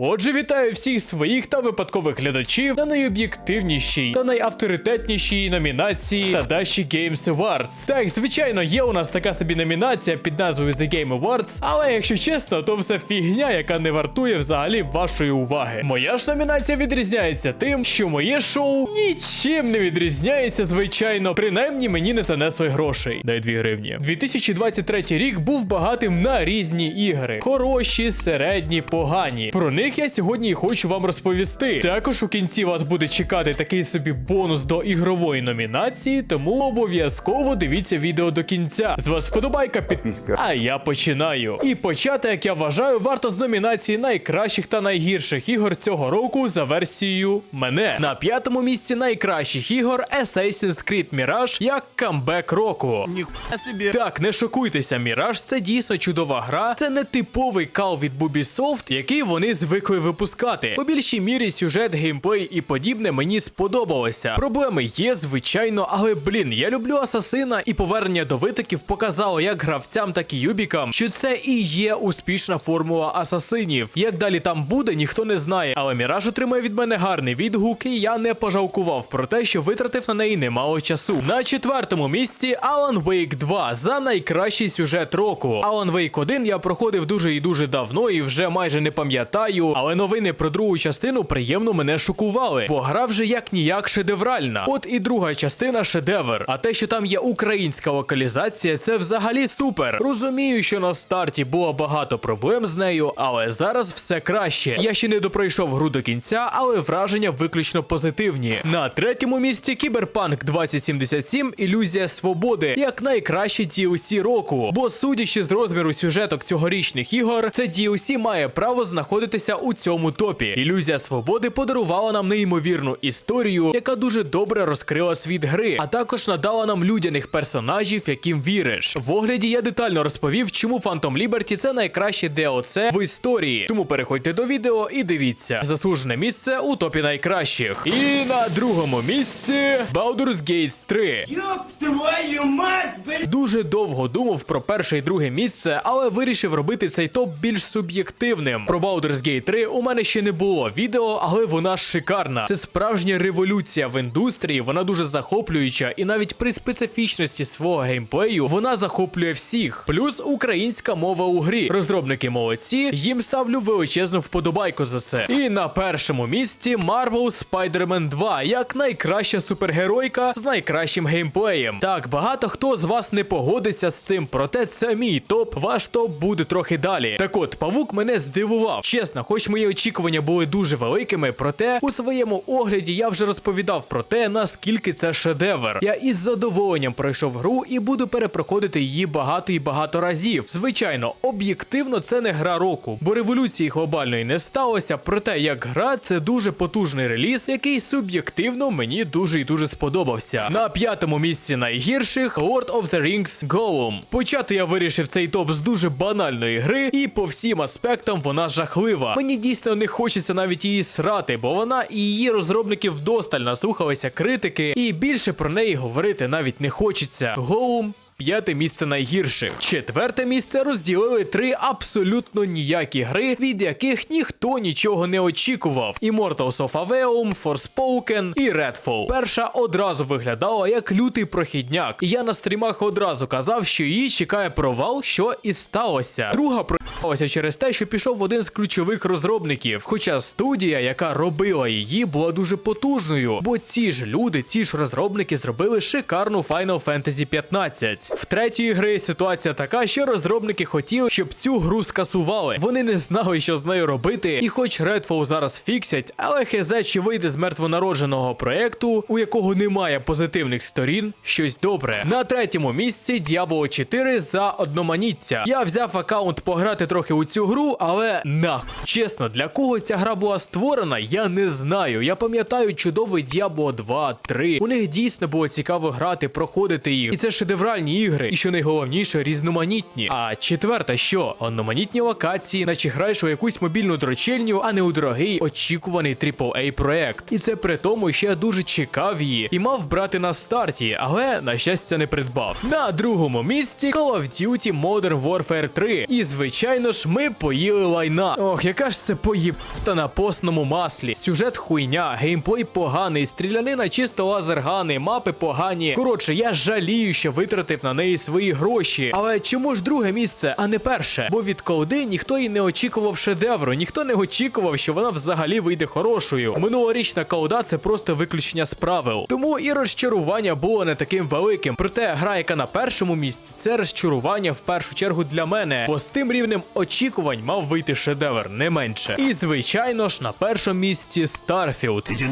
Отже, вітаю всіх своїх та випадкових глядачів на найоб'єктивнішій та найавторитетнішій номінації Tadashi Games Awards. Так, звичайно, є у нас така собі номінація під назвою The Game Awards, але якщо чесно, то все фігня, яка не вартує взагалі вашої уваги. Моя ж номінація відрізняється тим, що моє шоу нічим не відрізняється, звичайно, принаймні мені не занесли грошей. Дай 2 гривні. 2023 рік був багатим на різні ігри. Хороші, середні, погані. Про них я сьогодні і хочу вам розповісти. Також у кінці вас буде чекати такий собі бонус до ігрової номінації, тому обов'язково дивіться відео до кінця. З вас вподобайка підписка. А я починаю. І почати, як я вважаю, варто з номінації найкращих та найгірших ігор цього року за версією мене. На п'ятому місці найкращих ігор Assassin's Creed Mirage як камбек року. Ніхуя собі. Так, не шокуйтеся, Міраж це дійсно чудова гра. Це не типовий кал від Ubisoft, який вони звикли випускати. По більшій мірі сюжет, геймплей і подібне мені сподобалося. Проблеми є, звичайно, але блін, я люблю асасина, і повернення до витоків показало як гравцям, так і юбікам, що це і є успішна формула асасинів. Як далі там буде, ніхто не знає. Але Міраж отримає від мене гарний відгук, і я не пожалкував про те, що витратив на неї немало часу. На четвертому місці Alan Wake 2 за найкращий сюжет року. Alan Wake 1 я проходив дуже і дуже давно і вже майже не пам'ятаю, але новини про другу частину приємно мене шокували, бо гра вже як ніяк шедевральна. От і друга частина шедевр. А те, що там є українська локалізація, це взагалі супер. Розумію, що на старті було багато проблем з нею, але зараз все краще. Я ще не допройшов гру до кінця, але враження виключно позитивні. На третьому місці Кіберпанк 2077 Ілюзія свободи як найкраще DLC року. Бо судячи з розміру сюжеток цьогорічних ігор, це DLC має право знаходитися у цьому топі. Ілюзія свободи подарувала нам неймовірну історію, яка дуже добре розкрила світ гри, а також надала нам людяних персонажів, яким віриш. В огляді я детально розповів, чому Phantom Liberty це найкраще DLC в історії. Тому переходьте до відео і дивіться. Заслужене місце у топі найкращих. І на другому місці Baldur's Gate 3. Ёб твою мать, блядь! Дуже довго думав про перше і друге місце, але вирішив робити цей топ більш суб'єктивним. Про Baldur's Gate 3 у мене ще не було відео, але вона шикарна. Це справжня революція в індустрії, вона дуже захоплююча, і навіть при специфічності свого геймплею вона захоплює всіх. Плюс українська мова у грі. Розробники молодці, їм ставлю величезну вподобайку за це. І на першому місці Marvel Spider-Man 2 як найкраща супергеройка з найкращим геймплеєм. Так, багато хто з вас не погодиться з цим, проте це мій топ. Ваш топ буде трохи далі. Так от, павук мене здивував. Чесно, хоч мої очікування були дуже великими, проте у своєму огляді я вже розповідав про те, наскільки це шедевр. Я із задоволенням пройшов гру і буду перепроходити її багато і багато разів. Звичайно, об'єктивно це не гра року, бо революції глобальної не сталося. Проте як гра, це дуже потужний реліз, який суб'єктивно мені дуже і дуже сподобався. На п'ятому місці найгірших Lord of the Rings Gollum. Почати я вирішив цей топ з дуже банальної гри, і по всім аспектам вона жахлива. Мені дійсно не хочеться навіть її срати, бо вона і її розробники вдосталь наслухалися критики, і більше про неї говорити навіть не хочеться. Gollum П'яте місце найгірших. Четверте місце розділили три абсолютно ніякі гри, від яких ніхто нічого не очікував: Immortals of Aveum, Forspoken і Redfall. Перша одразу виглядала як лютий прохідняк. І я на стрімах одразу казав, що її чекає провал, що і сталося. Друга проїбалася через те, що пішов один з ключових розробників. Хоча студія, яка робила її, була дуже потужною, бо ці ж люди, ці ж розробники зробили шикарну Final Fantasy 15. В третій гри ситуація така, що розробники хотіли, щоб цю гру скасували. Вони не знали, що з нею робити, і хоч Redfall зараз фіксять, але хезе чи вийде з мертвонародженого проекту, у якого немає позитивних сторін, щось добре. На третьому місці Diablo 4 за одноманіття. Я взяв аккаунт пограти трохи у цю гру, але нах, чесно, для кого ця гра була створена, я не знаю. Я пам'ятаю чудовий Diablo 2, 3. У них дійсно було цікаво грати, проходити їх. І це шедевральні міні-ігри, і що найголовніше, різноманітні. А четверта, що одноманітні локації, наче граєш у якусь мобільну дрочильню, а не у дорогий очікуваний AAA проект. І це при тому, що я дуже чекав її і мав брати на старті, але на щастя не придбав. На другому місці Call of Duty Modern Warfare 3. І звичайно ж, ми поїли лайна. Ох, яка ж це поїбта на постному маслі. Сюжет хуйня, геймплей поганий, стрілянина чисто лазергани, мапи погані. Коротше, я жалію, що витратив на неї свої гроші. Але чому ж друге місце, а не перше? Бо від колди ніхто і не очікував шедевру, ніхто не очікував, що вона взагалі вийде хорошою. Минулорічна колда це просто виключення з правил. Тому і розчарування було не таким великим. Проте гра, яка на першому місці, це розчарування в першу чергу для мене. Бо з тим рівнем очікувань мав вийти шедевр, не менше. І звичайно ж, на першому місці Starfield.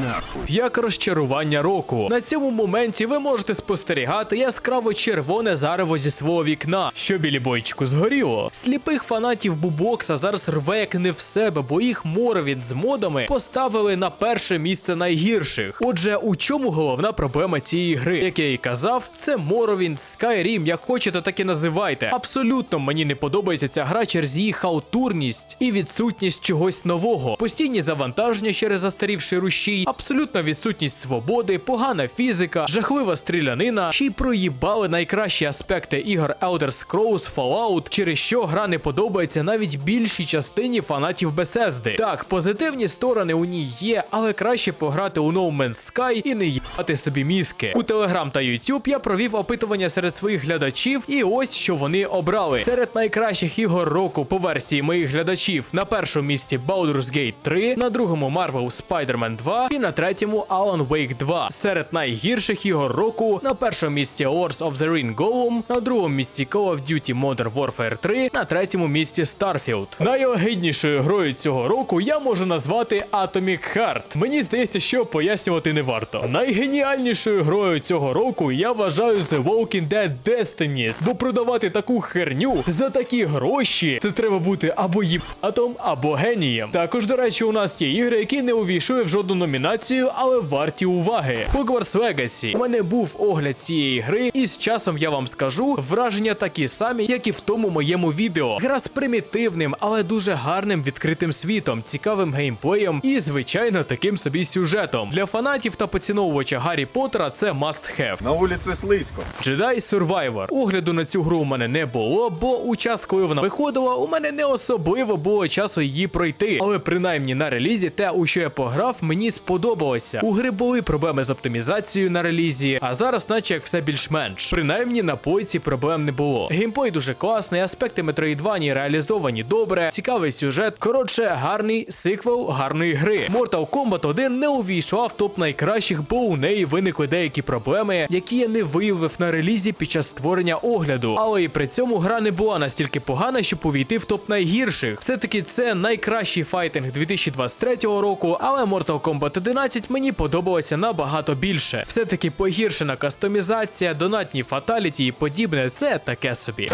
Як розчарування року. На цьому моменті ви можете спостерігати яскраво червоне зарево зі свого вікна, що білі бойчику згоріло. Сліпих фанатів бубокса зараз рве як не в себе, бо їх Моровін з модами поставили на перше місце найгірших. Отже, у чому головна проблема цієї гри? Як я і казав, це Моровін, Skyrim, як хочете, так і називайте. Абсолютно мені не подобається ця гра через її халтурність і відсутність чогось нового. Постійні завантаження через застарівший рушій, абсолютна відсутність свободи, погана фізика, жахлива стрілянина, ще й проїбали найкращі аспекти ігор Elder Scrolls, Fallout, через що гра не подобається навіть більшій частині фанатів Bethesda. Так, позитивні сторони у ній є, але краще пограти у No Man's Sky і не їбати собі мізки. У Telegram та YouTube я провів опитування серед своїх глядачів, і ось що вони обрали. Серед найкращих ігор року по версії моїх глядачів на першому місці Baldur's Gate 3, на другому Marvel Spider-Man 2 і на третьому Alan Wake 2. Серед найгірших ігор року на першому місці Wars of the Ring Golem, на другому місці Call of Duty Modern Warfare 3, на третьому місці Starfield. Найогиднішою грою цього року я можу назвати Atomic Heart. Мені здається, що пояснювати не варто. Найгеніальнішою грою цього року я вважаю The Walking Dead Destinies, бо продавати таку херню за такі гроші це треба бути або їбатом, або генієм. Також, до речі, у нас є ігри, які не увійшли в жодну номінацію, але варті уваги. Hogwarts Legacy. У мене був огляд цієї гри, і з часом я вам скажу, враження такі самі, як і в тому моєму відео. Гра з примітивним, але дуже гарним відкритим світом, цікавим геймплеєм і, звичайно, таким собі сюжетом. Для фанатів та поціновувача Гаррі Поттера це must have. На вулиці слизько. Jedi Survivor. Огляду на цю гру у мене не було, бо у час, коли вона виходила, у мене не особливо було часу її пройти. Але принаймні на релізі те, у що я пограв, мені сподобалося. У гри були проблеми з оптимізацією на релізі, а зараз, наче як все більш-менш. Принаймні на пойці проблем не було. Геймплей дуже класний, аспекти Metroidvania реалізовані добре, цікавий сюжет. Коротше, гарний сиквел гарної гри. Mortal Kombat 1 не увійшла в топ найкращих, бо у неї виникли деякі проблеми, які я не виявив на релізі під час створення огляду. Але і при цьому гра не була настільки погана, щоб увійти в топ найгірших. Все-таки це найкращий файтинг 2023 року, але Mortal Kombat 11 мені подобалося набагато більше. Все-таки погіршена кастомізація, донатні фаталіті і подібне це таке собі.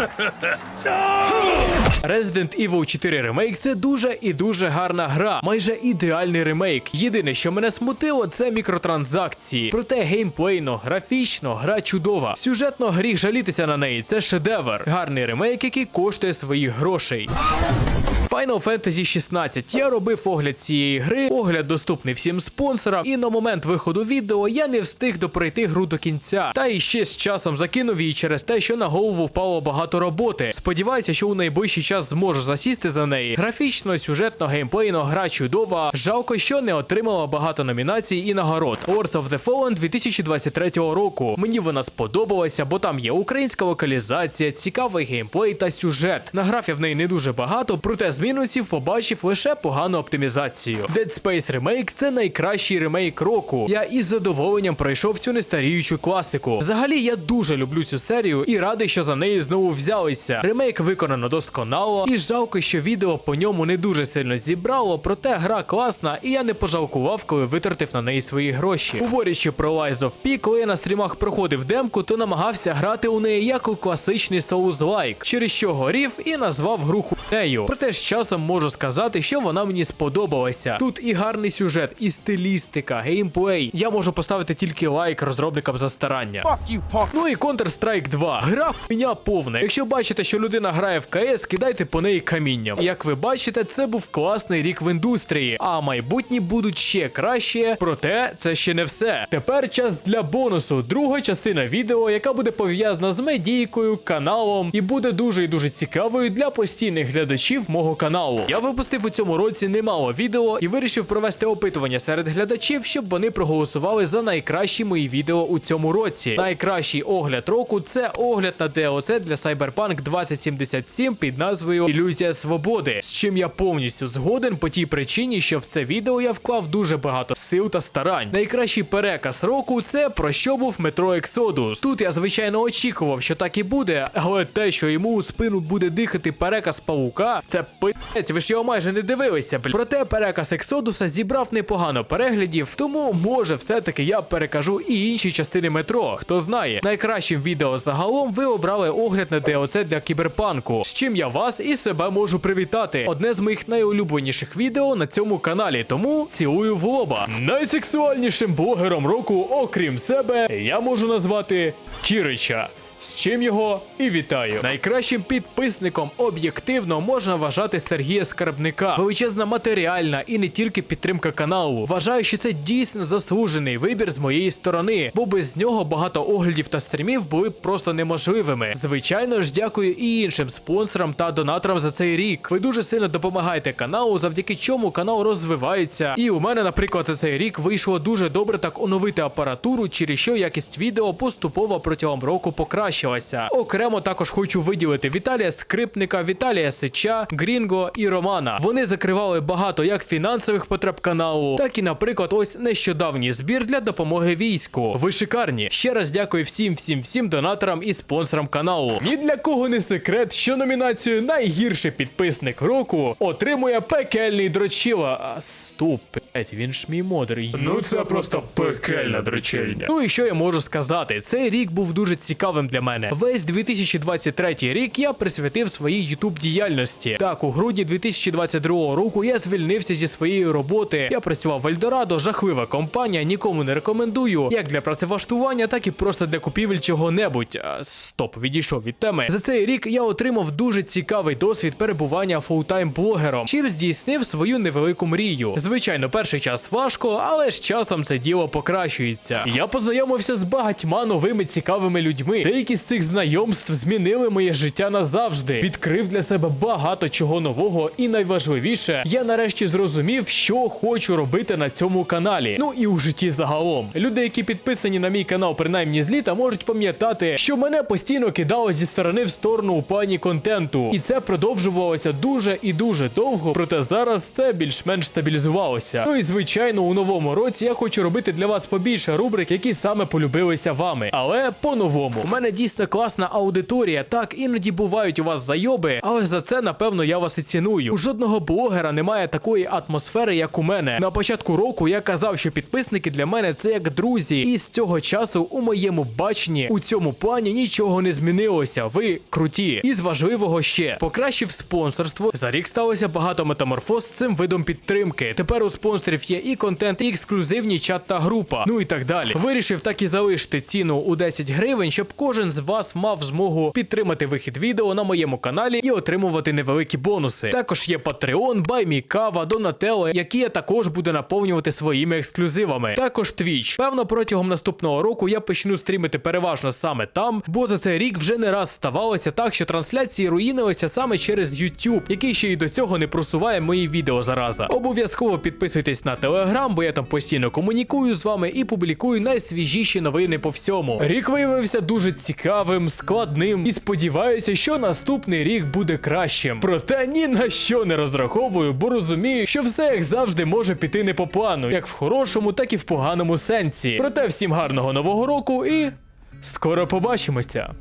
Resident Evil 4 ремейк це дуже і дуже гарна гра, майже ідеальний ремейк. Єдине, що мене смутило, це мікротранзакції. Проте геймплейно, графічно, гра чудова. Сюжетно гріх жалітися на неї. Це шедевр. Гарний ремейк, який коштує своїх грошей. Final Fantasy 16. Я робив огляд цієї гри. Огляд доступний всім спонсорам. І на момент виходу відео я не встиг допройти гру до кінця. Та і ще з часом закинув її через те, що на голову впало багато роботи. Сподіваюся, що у найближчий час зможу засісти за неї. Графічно, сюжетно, геймплейно, гра чудова. Жалко, що не отримала багато номінацій і нагород. Wars of the Fallen 2023 року. Мені вона сподобалася, бо там є українська локалізація, цікавий геймплей та сюжет. Награв я в неї не дуже багато, проте з мінусів побачив лише погану оптимізацію. Dead Space Remake – це найкращий ремейк року. Я із задоволенням пройшов цю нестаріючу класику. Взагалі, я дуже люблю цю серію і радий, що за неї знову взялися. Ремейк виконано досконало, і жалко, що відео по ньому не дуже сильно зібрало, проте гра класна, і я не пожалкував, коли витратив на неї свої гроші. Говорячи про Lies of P, коли я на стрімах проходив демку, то намагався грати у неї як у класичний Souls-like, через що горів і назвав гру хуйнею. Проте з часом можу сказати, що вона мені сподобалася. Тут і гарний сюжет, і стилістика, геймплей. Я можу поставити тільки лайк розробникам за старання. Fuck you, punk. Ну і Counter-Strike 2. Гра хуйня повна. Якщо бачите, що людина грає в КС, кидайте по неї камінням. Як ви бачите, це був класний рік в індустрії, а майбутні будуть ще краще. Проте це ще не все. Тепер час для бонусу. Друга частина відео, яка буде пов'язана з медійкою, каналом, і буде дуже і дуже цікавою для постійних глядачів мого каналу. Я випустив у цьому році немало відео і вирішив провести опитування серед глядачів, щоб вони проголосували за найкращі мої відео у цьому році. Найкращий огляд року це огляд на DLC для Cyberpunk 2077 під назвою Ілюзія свободи, з чим я повністю згоден по тій причині, що в це відео я вклав дуже багато сил та старань. Найкращий переказ року це про що був Metro Exodus. Тут я звичайно очікував, що так і буде, але те, що йому у спину буде дихати переказ павука, це пи***ць, ви ж його майже не дивилися. Блін. Проте переказ Ексодуса зібрав непогано переглядів, тому може все-таки я перекажу і інші частини метро. Хто знає, найкращим відео загалом ви обрали огляд на DLC для кіберпанку, з чим я вас і себе можу привітати. Одне з моїх найулюбленіших відео на цьому каналі, тому цілую в лоба. Найсексуальнішим блогером року, окрім себе, я можу назвати Кірича. З чим його і вітаю. Найкращим підписником об'єктивно можна вважати Сергія Скарбника. Величезна матеріальна і не тільки підтримка каналу. Вважаю, що це дійсно заслужений вибір з моєї сторони, бо без нього багато оглядів та стрімів були б просто неможливими. Звичайно ж, дякую і іншим спонсорам та донаторам за цей рік. Ви дуже сильно допомагаєте каналу, завдяки чому канал розвивається. І у мене, наприклад, за цей рік вийшло дуже добре так оновити апаратуру, через що якість відео поступово протягом року покращилася. Окремо також хочу виділити Віталія Скрипника, Віталія Сича, Грінго і Романа. Вони закривали багато як фінансових потреб каналу, так і, наприклад, ось нещодавній збір для допомоги війську. Ви шикарні. Ще раз дякую всім, всім, всім донаторам і спонсорам каналу. Ні для кого не секрет, що номінацію найгірший підписник року отримує пекельний дрочила. А стоп, він ж мій модер. Ну це просто пекельна дрочильня. Ну і що я можу сказати? Цей рік був дуже цікавим для мене. Весь 2023 рік я присвятив своїй YouTube діяльності. Так, у грудні 2022 року я звільнився зі своєї роботи. Я працював в Ельдорадо, жахлива компанія, нікому не рекомендую. Як для працевлаштування, так і просто для купівель чого-небудь. Стоп, відійшов від теми. За цей рік я отримав дуже цікавий досвід перебування фултайм блогером, чим здійснив свою невелику мрію. Звичайно, перший час важко, але з часом це діло покращується. Я познайомився з багатьма новими цікавими людьми. З цих знайомств змінили моє життя назавжди. Відкрив для себе багато чого нового, і найважливіше, я нарешті зрозумів, що хочу робити на цьому каналі. Ну і у житті загалом. Люди, які підписані на мій канал, принаймні з літа, можуть пам'ятати, що мене постійно кидало зі сторони в сторону у плані контенту, і це продовжувалося дуже і дуже довго. Проте зараз це більш-менш стабілізувалося. Ну і звичайно, у новому році я хочу робити для вас побільше рубрик, які саме полюбилися вами. Але по-новому. У мене дійсно класна аудиторія. Так, іноді бувають у вас зайоби, але за це, напевно, я вас і ціную. У жодного блогера немає такої атмосфери, як у мене. На початку року я казав, що підписники для мене це як друзі, і з цього часу у моєму баченні у цьому плані нічого не змінилося. Ви круті. І з важливого ще покращив спонсорство. За рік сталося багато метаморфоз з цим видом підтримки. Тепер у спонсорів є і контент, і ексклюзивні чат та група. Ну і так далі. Вирішив так і залишити ціну у 10 гривень, щоб кожен з вас мав змогу підтримати вихід відео на моєму каналі і отримувати невеликі бонуси. Також є Patreon, BuyMeCava, Donatello, які я також буду наповнювати своїми ексклюзивами. Також Twitch. Певно, протягом наступного року я почну стрімити переважно саме там, бо за цей рік вже не раз ставалося так, що трансляції руїнилися саме через YouTube, який ще й до цього не просуває мої відео зараза. Обов'язково підписуйтесь на Telegram, бо я там постійно комунікую з вами і публікую найсвіжіші новини по всьому. Рік виявився дуже цікавим, складним і сподіваюся, що наступний рік буде кращим. Проте ні на що не розраховую, бо розумію, що все як завжди може піти не по плану, як в хорошому, так і в поганому сенсі. Проте всім гарного нового року і скоро побачимося.